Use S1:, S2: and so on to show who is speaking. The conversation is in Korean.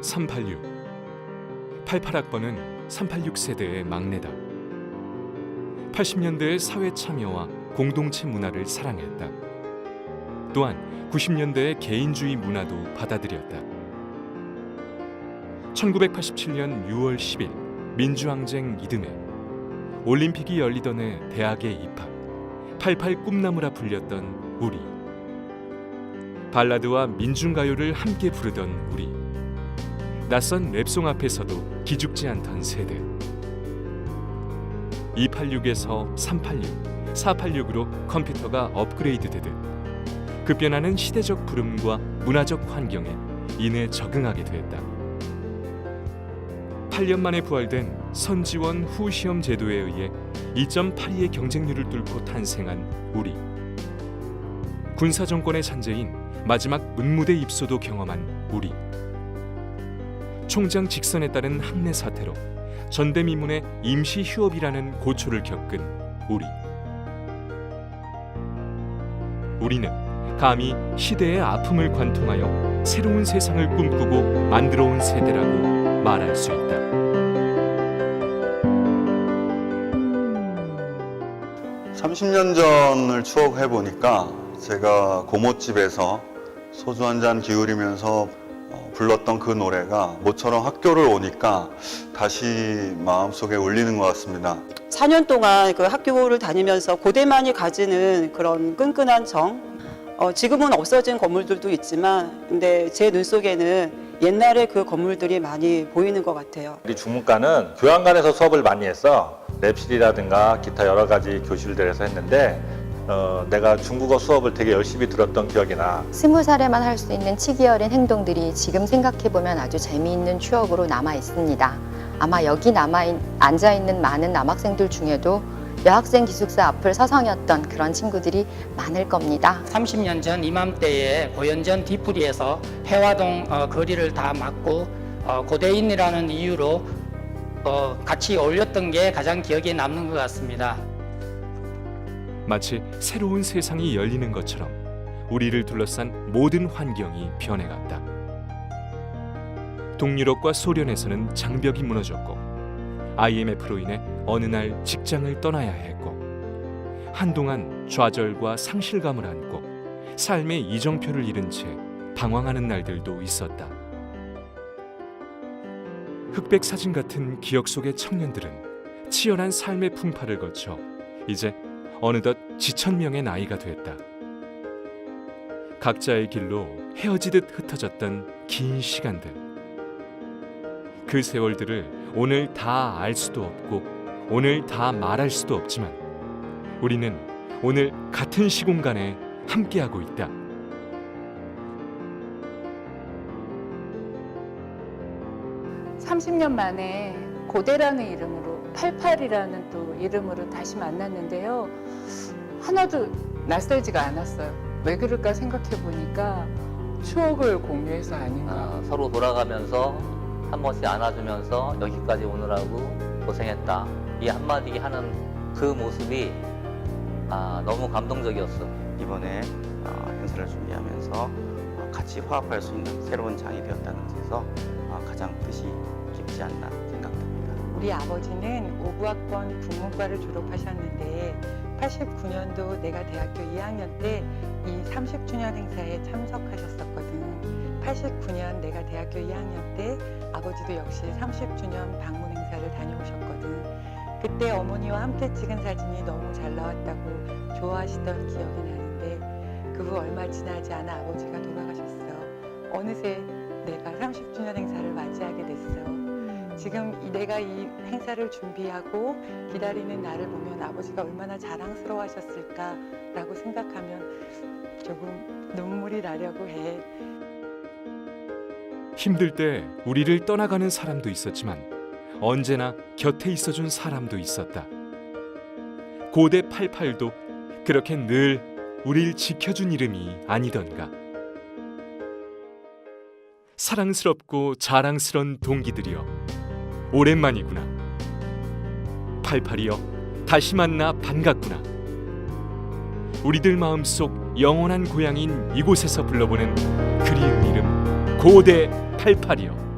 S1: 386 88학번은 386 세대의 막내다. 80년대의 사회 참여와 공동체 문화를 사랑했다. 또한 90년대의 개인주의 문화도 받아들였다. 1987년 6월 10일 민주항쟁 이듬해 올림픽이 열리던 해 대학에 입학 88 꿈나무라 불렸던 우리 발라드와 민중가요를 함께 부르던 우리 낯선 랩송 앞에서도 기죽지 않던 세대 286에서 386, 486으로 컴퓨터가 업그레이드 되듯 급변하는 시대적 부름과 문화적 환경에 이내 적응하게 됐다. 8년 만에 부활된 선지원 후 시험 제도에 의해 2.82의 경쟁률을 뚫고 탄생한 우리. 군사 정권의 잔재인 마지막 문무대 입소도 경험한 우리 총장 직선에 따른 학내 사태로 전대미문의 임시 휴업이라는 고초를 겪은 우리 우리는 감히 시대의 아픔을 관통하여 새로운 세상을 꿈꾸고 만들어온 세대라고 말할 수 있다.
S2: 삼십 년 전을 추억해 보니까 제가 고모집에서 소주 한 잔 기울이면서 어, 불렀던 그 노래가 모처럼 학교를 오니까 다시 마음속에 울리는 것 같습니다.
S3: 4년 동안 그 학교를 다니면서 고대만이 가지는 그런 끈끈한 정. 어, 지금은 없어진 건물들도 있지만, 근데 제 눈 속에는 옛날에 그 건물들이 많이 보이는 것 같아요.
S4: 우리 중문과는 교양관에서 수업을 많이 했어. 랩실이라든가 기타 여러 가지 교실들에서 했는데 어, 내가 중국어 수업을 되게 열심히 들었던 기억이 나.
S5: 스무 살에만 할 수 있는 치기 어린 행동들이 지금 생각해보면 아주 재미있는 추억으로 남아 있습니다. 아마 여기 남아 있, 앉아 있는 많은 남학생들 중에도 여학생 기숙사 앞을 서성였던 그런 친구들이 많을 겁니다.
S6: 30년 전 이맘때에 고연전 뒤풀이에서 해화동 어, 거리를 다 막고 어, 고대인이라는 이유로 어, 같이 어울렸던 게 가장 기억에 남는 것 같습니다.
S1: 마치 새로운 세상이 열리는 것처럼 우리를 둘러싼 모든 환경이 변해갔다. 동유럽과 소련에서는 장벽이 무너졌고 IMF로 인해 어느 날 직장을 떠나야 했고 한동안 좌절과 상실감을 안고 삶의 이정표를 잃은 채 방황하는 날들도 있었다. 흑백 사진 같은 기억 속의 청년들은 치열한 삶의 풍파를 거쳐 이제 어느덧 지천명의 나이가 됐다. 각자의 길로 헤어지듯 흩어졌던 긴 시간들. 그 세월들을 오늘 다 알 수도 없고 오늘 다 말할 수도 없지만 우리는 오늘 같은 시공간에 함께하고 있다.
S7: 삼십 년 만에 고대라는 이름으로 88이라는 또 이름으로 다시 만났는데요. 하나도 낯설지가 않았어요. 왜 그럴까 생각해 보니까 추억을 공유해서 아닌가.
S8: 아, 서로 돌아가면서 한 번씩 안아주면서 여기까지 오느라고 고생했다. 이 한마디 하는 그 모습이 아, 너무 감동적이었어.
S9: 이번에 어, 행사를 준비하면서 어, 같이 화합할 수 있는 새로운 장이 되었다는 데서 어, 가장 뜻이 깊지 않나.
S10: 우리 아버지는 5부학번 국문과를 졸업하셨는데 89년도 내가 대학교 2학년 때 이 30주년 행사에 참석하셨었거든. 89년 내가 대학교 2학년 때 아버지도 역시 30주년 방문 행사를 다녀오셨거든. 그때 어머니와 함께 찍은 사진이 너무 잘 나왔다고 좋아하시던 기억이 나는데 그 후 얼마 지나지 않아 아버지가 돌아가셨어. 어느새 내가 30주년 행사를 맞이하게 됐어. 지금 이- 내가 이 행사를 준비하고 기다리는 나를 보면 아버지가 얼마나 자랑스러워 하셨을까라고 생각하면 조금 눈물이 나려고 해.
S1: 힘들 때 우리를 떠나가는 사람도 있었지만 언제나 곁에 있어준 사람도 있었다. 고대 88도 그렇게 늘 우릴 지켜준 이름이 아니던가. 사랑스럽고 자랑스런 동기들이여 오랜만이구나. 88이여 다시 만나 반갑구나. 우리들 마음속 영원한 고향인 이곳에서 불러보는 그리운 이름 고대 88이여